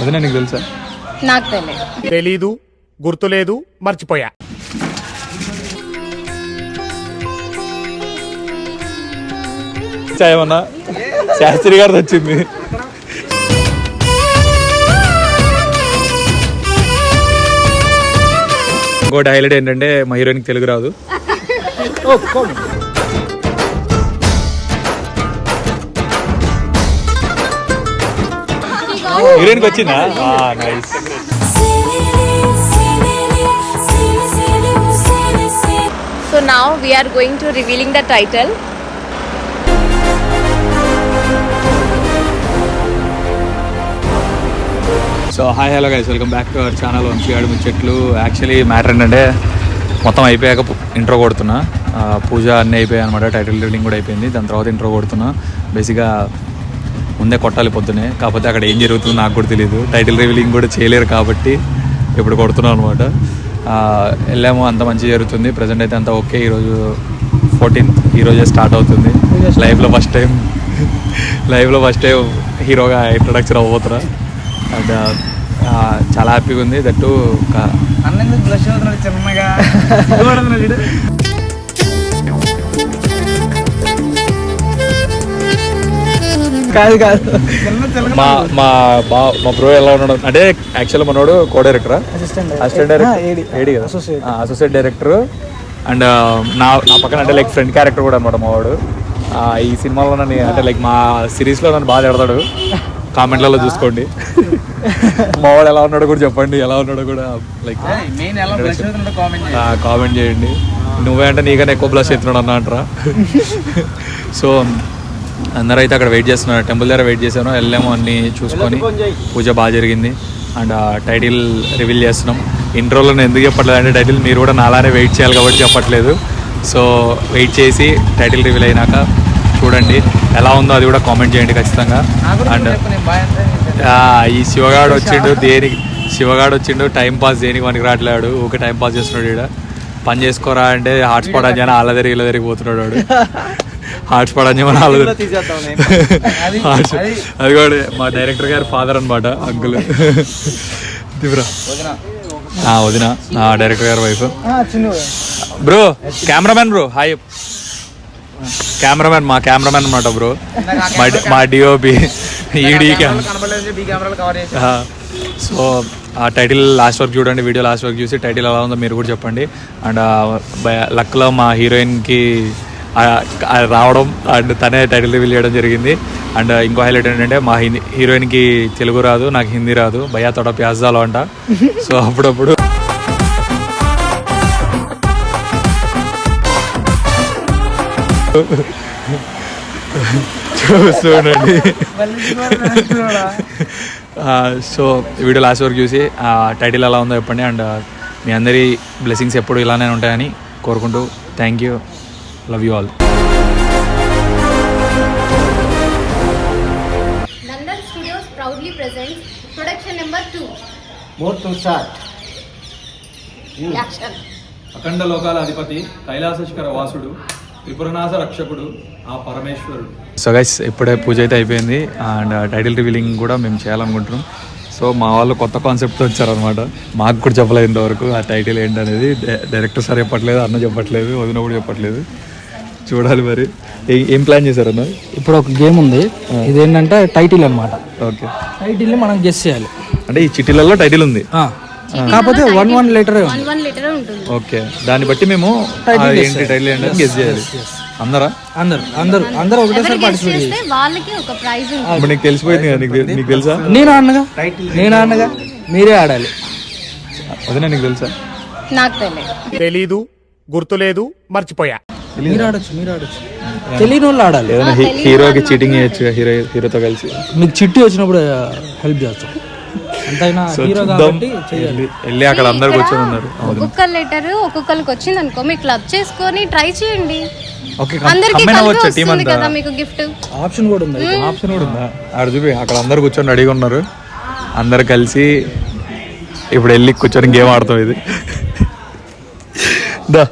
వదిన నీకు తెలుసా? నాకు తెలియదు తెలీదు గుర్తులేదు మర్చిపోయా. ఏమన్నా? శాస్త్రి గారిది వచ్చింది. ఇంకోటి హైలైట్ ఏంటంటే మా హీరోయిన్కి తెలుగు రాదు. హీరోయిన్కి వచ్చిందా? Nice. So now we are going to revealing the title. So hi hello guys welcome back to our channel వంశీగాడు ముచ్చట్లు. యాక్చువల్లీ మ్యాటర్ ఏంటంటే మొత్తం అయిపోయాక ఇంట్రో కొడుతున్నా. పూజ అన్నీ అయిపోయాయి అనమాట టైటిల్ రివీలింగ్ కూడా అయిపోయింది. దాని తర్వాత ఇంట్రో కొడుతున్నా. బేసిక్గా ముందే కొట్టాలి పొద్దునే. కాకపోతే అక్కడ ఏం జరుగుతుందో నాకు కూడా తెలియదు టైటిల్ రివీలింగ్ కూడా చేయలేరు కాబట్టి ఇప్పుడు కొడుతున్నాం అనమాట వెళ్ళాము అంత మంచి జరుగుతుంది. ప్రజెంట్ అయితే అంతా ఓకే. ఈరోజు ఫోర్టీన్త్ ఈరోజే స్టార్ట్ అవుతుంది. లైఫ్లో ఫస్ట్ టైం లైఫ్లో ఫస్ట్ టైం హీరోగా ఇంట్రడక్షన్ అవ్వబోతున్నా. అండ్ చాలా హ్యాపీగా ఉంది. దట్టు చిన్నగా? కాదు కాదు. మా మా బా మా బ్రో ఎలా ఉన్నాడు? అంటే యాక్చువల్ మనోడు కో డైరెక్టరా అసిస్టెంట్. డైరెక్టర్ ఏడి కదా? Associate. అసోసియేట్ డైరెక్టర్ అండ్ నా నా పక్కన అంటే లైక్ ఫ్రెండ్ క్యారెక్టర్ కూడా అనమాట మా వాడు. ఆ, ఈ సినిమాలో నన్ను అంటే లైక్ మా సిరీస్లో నన్ను బాగా తిడతాడు. కామెంట్లలో చూసుకోండి. మా వాడు ఎలా ఉన్నాడో కూడా చెప్పండి. ఎలా ఉన్నాడో కూడా లైక్ మెయిన్ ఎలా బ్లష్ అవుతున్నాడు కామెంట్ చేయండి. కామెంట్ చేయండి. నువ్వే అంటే నీకన్నా ఎక్కువ ప్లస్ ఎత్తున్నాడు అన్న అంటారా? సో అందరూ అయితే అక్కడ వెయిట్ చేస్తున్నారు. టెంపుల్ దగ్గర వెయిట్ చేశాను. వెళ్ళాము అన్ని చూసుకొని. పూజ బాగా జరిగింది. అండ్ టైటిల్ రివీల్ చేస్తున్నాం. ఇంట్రోలో నేను ఎందుకు చెప్పట్లేదు అంటే టైటిల్ మీరు కూడా నాలానే వెయిట్ చేయాలి కాబట్టి చెప్పట్లేదు. సో వెయిట్ చేసి టైటిల్ రివీల్ అయినాక చూడండి ఎలా ఉందో అది కూడా కామెంట్ చేయండి ఖచ్చితంగా. అండ్ ఈ శివగాడు వచ్చిండు దేనికి? శివగాడు వచ్చిండు టైం పాస్ దేనికి మనకి రావట్లేడు ఊకే టైం పాస్ చేస్తున్నాడు ఈడ. పని చేసుకోరా అంటే హాట్స్పాట్ అని అలా తిరిగి ఇలా తిరిగి పోతున్నాడు వాడు. హాట్స్పాట్ అని చెప్పని అలా తిరిగి- తీసేద్దాం అది కూడా మా డైరెక్టర్ గారి ఫాదర్ అనమాట అంకుల్. దివ్రా. వదిన. ఆ, వదిన. నా డైరెక్టర్ గారి wife. Bro cameraman bro hi. Cameraman మా కెమెరామెన్ అనమాట బ్రో. మా డి- మా డిఓపి ఈడీ సో ఆ టైటిల్ లాస్ట్ వరకు చూడండి వీడియో లాస్ట్ వరకు చూసి టైటిల్ ఎలా ఉందో మీరు కూడా చెప్పండి. అండ్ లక్లో మా హీరోయిన్కి రావడం అండ్ తనే టైటిల్ రివీల్ చేయడం జరిగింది. అండ్ ఇంకో హైలైట్ ఏంటంటే మా హిందీ హీరోయిన్కి తెలుగు రాదు నాకు హిందీ రాదు. భయ్యా తోట ప్యాజాలో అంట. సో అప్పుడప్పుడు చూస్తుండండి. సో వీడియో లాస్ట్ వరకు చూసి ఆ టైటిల్ ఎలా ఉందో చెప్పండి. అండ్ మీ అందరి బ్లెస్సింగ్స్ ఎప్పుడు ఇలానే ఉంటాయని కోరుకుంటూ thank you love you all Nandan Studios proudly presents production number two more to start action అఖండ లోకాల అధిపతి కైలాసశిఖర వాసుడు త్రిపురనాథ రక్షకుడు ఆ పరమేశ్వరుడు. సో గైస్ ఇప్పుడే పూజ అయితే అయిపోయింది అండ్ టైటిల్ రివీలింగ్ కూడా మేము చేయాలనుకుంటున్నాం. సో మా వాళ్ళు కొత్త కాన్సెప్ట్తో వచ్చారనమాట మాకు కూడా చెప్పలేదు ఇంతవరకు ఆ టైటిల్ ఏంటనేది. డైరెక్టర్ సార్ చెప్పట్లేదు అన్న చెప్పట్లేదు వదిన కూడా చెప్పట్లేదు. చూడాలి మరి. ఏ- ప్లాన్ చేశారు అన్న? ఇప్పుడు ఒక గేమ్ ఉంది. ఇదేంటంటే టైటిల్ అన్నమాట. ఓకే. టైటిల్ని మనం గెస్ చేయాలి. అంటే ఈ చిట్టీలలో టైటిల్ ఉంది. ఆ. కాకపోతే వన్ వన్ లెటర్ ఓకే. దాన్ని బట్టి మేము ఆ ఏంటి టైటిల్ ఏంటని గెస్ చేయాలి. అందరా? అందరు అందరు అందరు ఒకటేసారి పార్టిసిపేట్ చేస్తే వాళ్ళకి ఒక ప్రైజ్ ఉంటుంది. ఇప్పుడు నీకు తెలిసిపోయింది కదా నీకు నీకు తెలుసా? నేను ఆడనుగా నేను ఆడనుగా మీరే ఆడాలి. వదినా నీకు తెలుసా? నాకు తెలియదు తెలీదు గుర్తులేదు మర్చిపోయా. మీరు ఆడొచ్చు మీరు ఆడొచ్చు. తెలియని వాళ్ళు ఆడాలి. ఏదైనా హీ- హీరోకి చీటింగ్ చేయొచ్చు హీరో హీరోతో కలిసి. మీకు చిట్టి వచ్చినప్పుడు హెల్ప్ చేస్తాం. ఎంతైనా హీరో కాబట్టి చేయాలి. వెళ్ళి- అక్కడ అందరు కూర్చొని ఉన్నారు. ఒక్కొక్క లెటర్ ఒక్కొక్కరికి వచ్చింది అనుకో మీరు క్లబ్ చేసుకొని ట్రై చేయండి. ఓకే అందరికి వస్తుంది కదా మీకు గిఫ్ట్? ఆప్షన్ కూడా ఉంది? ఆప్షన్ కూడా ఉందా? ఆడ చూపి అక్కడ అందరు కూర్చొని రెడీగా ఉన్నారు. అందరు కలిసి ఇప్పుడు వెళ్ళి కూర్చొని గేమ్ ఆడతాం ఇది. దా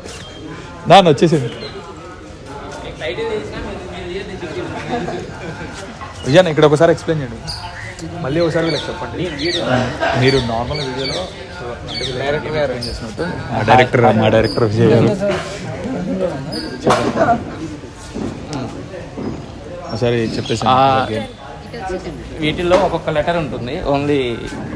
దాన్ని వచ్చేసింది విజయన్ ఇక్కడ ఒకసారి ఎక్స్ప్లెయిన్ చేయండి. మళ్ళీ ఒకసారి వీళ్ళకి చెప్పండి. మీరు నార్మల్ వీడియోలో డైరెక్టర్ గారు. చేసినట్టు. డైరెక్టర్ మా డైరెక్టర్ విజయ్ గారు. ఒకసారి చెప్పేసి వీటిల్లో ఒక్కొక్క లెటర్ ఉంటుంది. ఓన్లీ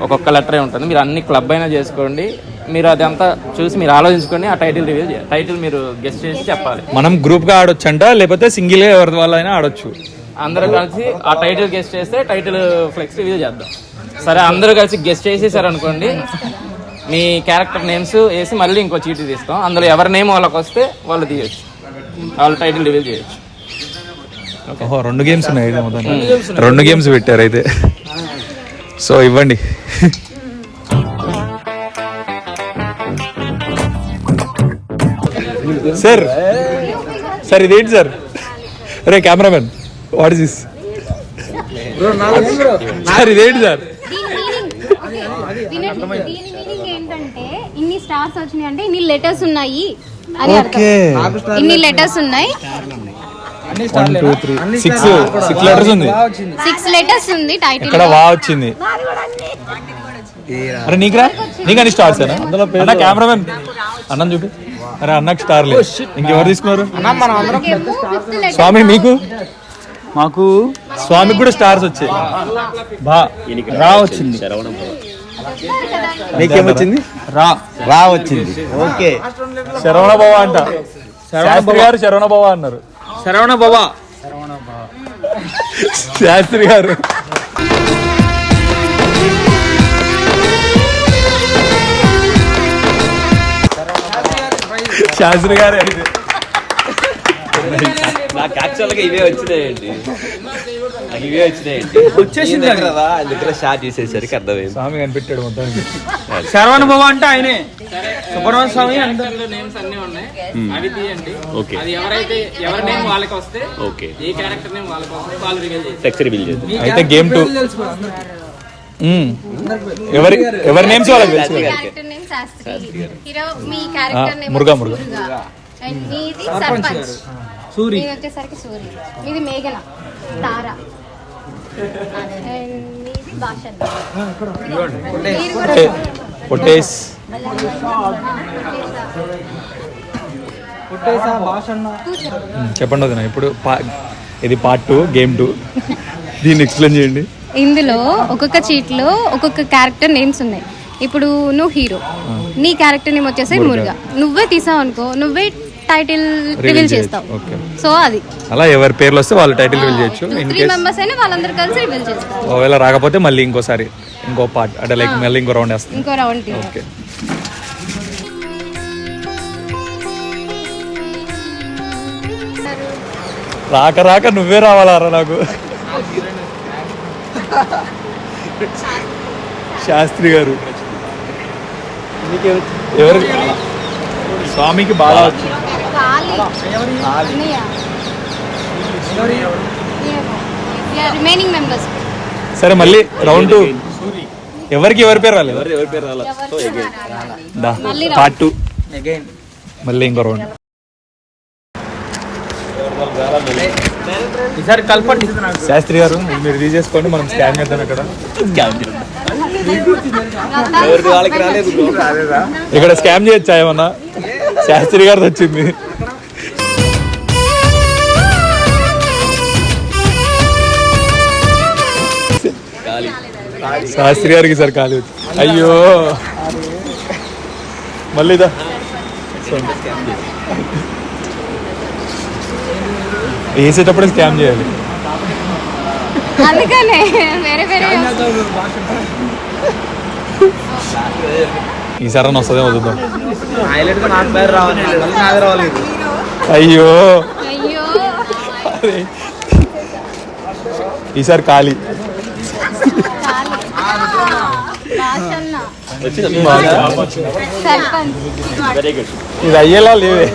ఒక్కొక్క లెటరే ఉంటుంది. మీరు అన్ని క్లబ్ అయినా చేసుకోండి. మీరు అదంతా చూసి మీరు ఆలోచించుకొని ఆ టైటిల్ రివీల్ టైటిల్ మీరు గెస్ట్ చేసి చెప్పాలి. మనం గ్రూప్గా ఆడొచ్చంట లేకపోతే సింగిల్గా ఎవరి వల్ల అయినా ఆడొచ్చు. అందరూ కలిసి ఆ టైటిల్ గెస్ట్ చేస్తే టైటిల్ ఫ్లెక్స్ రివీల్ చేద్దాం. సరే అందరూ కలిసి గెస్ట్ చేసేసారు అనుకోండి మీ క్యారెక్టర్ నేమ్స్ వేసి మళ్ళీ ఇంకో చీటీ తీస్తాం. అందులో ఎవరి నేమ్ వాళ్ళకి వస్తే వాళ్ళు తీయచ్చు. వాళ్ళు టైటిల్ రివీల్ చేయొచ్చు. ఓహో రెండు గేమ్స్ ఉన్నాయి రెండు గేమ్స్ పెట్టారు అయితే. సో ఇవ్వండి. సార్ సార్ ఇదేంటి sir? Ray cameraman. What is this sir ఇదేంటి సార్ దీని మీనింగ్ ఏంటంటే ఇన్ని స్టార్స్ వచ్చినాయి అంటే ఇన్ని లెటర్స్ ఉన్నాయి. అని అర్థం. ఇన్ని లెటర్స్ ఉన్నాయి. One two three six six letters ఉంది. సిక్స్ లెటర్స్ ఉంది టైటిల్ ఇక్కడ వా వచ్చింది? అరే నీకురా? నీకు అని స్టార్స్ అన్న కెమెరామెన్ అన్నం చూపి. అరే అన్నకి స్టార్ లేదు. ఇంకెవరు తీసుకున్నారు? స్వామి మీకు? మాకు స్వామికి కూడా స్టార్స్ వచ్చాయి. బా రా వచ్చింది. నీకేమొచ్చింది రా. రా వచ్చింది. ఓకే. శరవణ భవ అంట. శాస్త్రి గారు శరవణ భవ అన్నారు. శరవణ బాబా శాస్త్రి గారు. శాస్త్రి గారు. అయితే నాకు యాక్చువల్గా ఇవే వచ్చినాయండి. నాకు ఇవే వచ్చినాయండి. వచ్చేసింది దగ్గర స్టార్ట్ చేసేసరికి అర్థమైంది. స్వామి కనిపెట్టాడు మొత్తం శరవణ బాబా అంటే ఆయనే. సుబ్రహ్మణ్య స్వామి నేమ్స్ అన్ని ఉన్నాయి. అవి తీయండి. ఓకే. అది ఎవరైతే ఎవరి నేమ్ వాళ్ళకి వస్తే ఓకే. ఏ క్యారెక్టర్ నేమ్ వాళ్ళకి వస్తే వాళ్ళు రివీల్ చేయాలి టెక్స్ట్ రివీల్ చేద్దాం అయితే గేమ్ టూ ఎవరి ఎవరి నేమ్స్ వాళ్ళకి తెలుసు కదా. Character name Shastri hero me character name Muruga, Muruga. And మీది సర్పంచ్ సూరి. వచ్చేసరికి సూర్య మీది మేఘన తార. మీరు కూడా పొట్టేస్. భాష చెప్పండి వదిన ఇప్పుడు పా- ఇది పార్ట్ టూ గేమ్ టూ దీన్ని ఎక్స్ప్లెయిన్ చేయండి. ఇందులో ఒక్కొక్క చీట్లో ఒక్కొక్క క్యారెక్టర్ నేమ్స్ ఉన్నాయి. ఇప్పుడు నువ్వు హీరో నీ క్యారెక్టర్ నేమ్ వచ్చేసి మురుగా. నువ్వే తీసావు అనుకో నువ్వే టైటిల్ రివీల్ చేస్తావు ఓకే సో అది. అలా ఎవరి పేర్లు వస్తే వాళ్ళు టైటిల్ రివీల్ చేయొచ్చు. ఇన్ త్రీ మెంబర్స్ అయినా వాళ్ళందరూ కలిసి రివీల్ చేస్తారు ఒకవేళ రాకపోతే మళ్ళీ ఇంకోసారి ఇంకో పార్ట్ అంటే లైక్ మళ్ళీ ఇంకో రౌండ్ వేస్తాం. ఇంకో రౌండ్ ఓకే రాక రాక నువ్వే రావాలారా నాకు? శాస్త్రి గారు. ఎవరు స్వామికి బాగా వచ్చింది సరే మళ్ళీ రౌండ్ టూ. ఎవరికి ఎవరి పేరు రాలేదు? ఎవరి పేరు రాలా దా మళ్ళీ పార్ట్ టూ మళ్ళీ ఇంకో రౌండ్. ఈసారి కలపండి. శాస్త్రి గారు మీరు తీసేసుకోండి మనం స్కాన్ చేద్దాం ఇక్కడ. ఇక్కడ స్కామ్ చేయొచ్చా ఏమన్నా? శాస్త్రి గారిది వచ్చింది. శాస్త్రి గారికి సార్ కాలేదు అయ్యో. మళ్ళీ ఇదా. వేసేటప్పుడు స్కామ్ చేయాలి. అందుకనే వేరే వేరే ఈసారి వస్తుందే. అయ్యో. అయ్యో. ఈసారి ఖాళీ భాషన్న వచ్చింది సర్పంచ్ వెరీ గుడ్ ఇది అయ్యేలా లేవే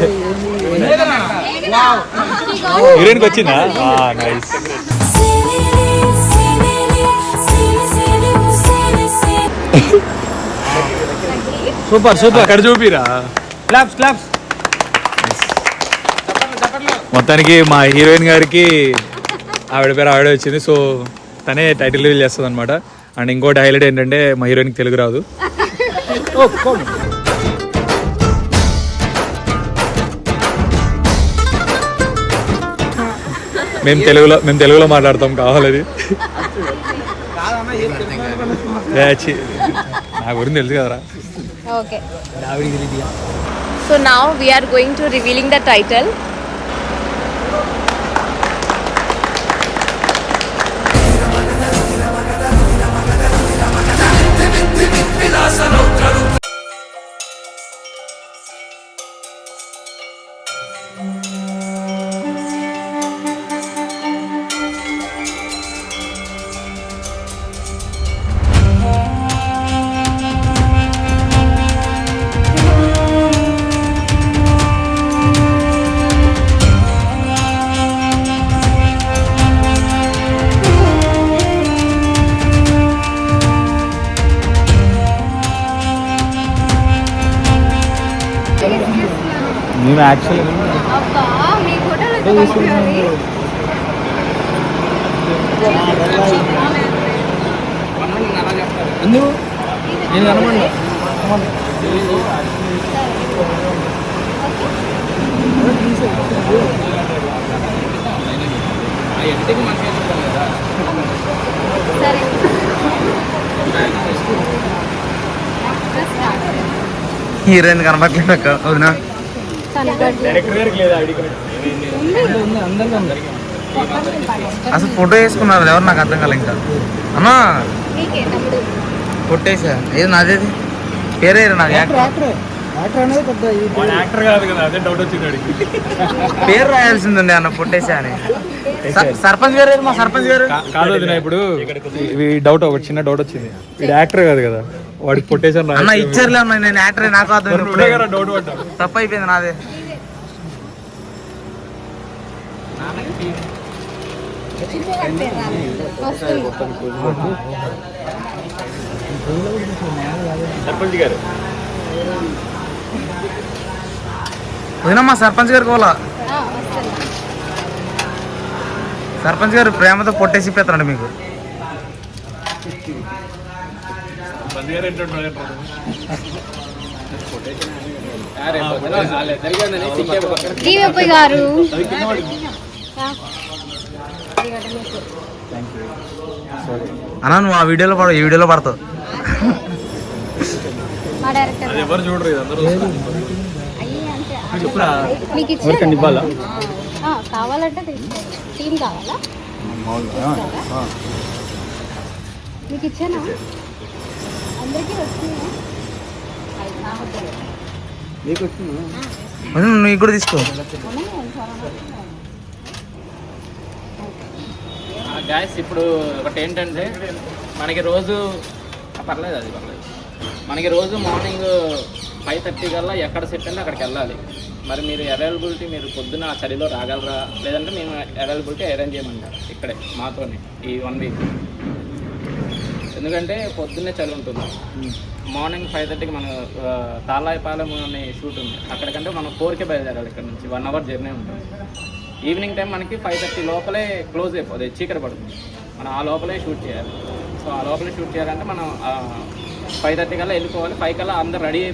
హీరోయిన్కి వచ్చిందా నైస్. Super super. అక్కడ చూపిరా. క్లాప్స్ క్లాప్స్ మొత్తానికి మా హీరోయిన్ గారికి ఆవిడ పేరు ఆవిడే వచ్చింది సో తనే టైటిల్ రివీల్ చేస్తుంది అనమాట అండ్ ఇంకోటి హైలైట్ ఏంటంటే మా హీరోయిన్కి తెలుగు రాదు. మేము తెలుగులో మేము తెలుగులో మాట్లాడతాం కావాలది. నా గురించి తెలుసు కదరా. Okay So now we are going to revealing the అయితే పంపించాలి. ఎందుకు నేను సరే. హీరోయిన్ కనపట్లేదు అక్క ఉంది అసలు ఫోటో వేసుకున్నారు ఎవరు? నాకు అర్థం కాలే ఇంకా. తమ్ముడు కొట్టేసా ఏది నాదేది? పేరే నాకు? యాక్టర్. యాక్టర్ యాక్టర్ అనేది పెద్ద ఈ యాక్టర్ కాదు కదా అదే డౌట్ వచ్చింది అడిగి పేరు రాయాల్సిందండి అన్న పొట్టేసా అని. సర్- సర్పంచ్ గారు? మా సర్పంచ్ గారు? కాదు వదినా ఇప్పుడు ఇవి డౌట్ ఒకటి చిన్న డౌట్ వచ్చింది. వీడు యాక్టర్ కాదు కదా వాడికి పొట్టేషన్ అన్న ఇచ్చారులే అన్న నేను యాక్టర్ నాకు అర్థం డౌట్ పడ్డా. తప్పు అయిపోయింది నాదే. సర్పంచ్ గారు. వదినా మా సర్పంచ్ గారు కోలా సర్పంచ్ గారు ప్రేమతో పొట్టేసి పెడతారండి మీకు. గారు అన్న నువ్వు ఆ వీడియోలో పడవు ఈ వీడియోలో పడతావు. మా డైరెక్టర్ ఎవరు చూడరు ఇది అందరూ మీకు ఇచ్చాను ఆ, కావాలంటే టీం కావాలా? మీకు ఇచ్చానా? అందరికీ వచ్చినాయా అయ్యి, నా వద్దు. వదినా, నువ్వు కూడా తీసుకో. గాయస్ ఇప్పుడు ఒకటి ఏంటంటే మనకి రోజు ఆ, పర్లేదు అది పర్లేదు. మనకి రోజు మార్నింగ్ ఫైవ్ థర్టీ కల్లా ఎక్కడ సెట్ అంటే అక్కడికి వెళ్ళాలి. మరి మీరు అవైలబిలిటీ మీరు పొద్దున ఆ చలిలో రాగలరా? లేదంటే మేము అవైలబిలిటీ అరేంజ్ చేయమంటారు ఇక్కడే మాతోనే ఈ వన్ వీక్ ఎందుకంటే పొద్దున్నే చలి ఉంటుంది. మార్నింగ్ ఫైవ్ థర్టీకి మన తాళాయిపాలెం అనే షూట్ ఉంది. అక్కడికంటే మనం ఫోర్కే బయలుదేరాలి ఇక్కడ నుంచి. వన్ అవర్ జర్నీ ఉంటుంది. ఈవినింగ్ టైం మనకి ఫైవ్ థర్టీ లోపలే క్లోజ్ అయిపోతుంది చీకటి పడుతుంది. మనం ఆ లోపలే షూట్ చేయాలి. సో ఆ లోపలే షూట్ చేయాలంటే మనం ఫైవ్ థర్టీ కల్లా వెళ్ళిపోవాలి. ఫైవ్ కల్లా అందరు రెడీ అయిపోయి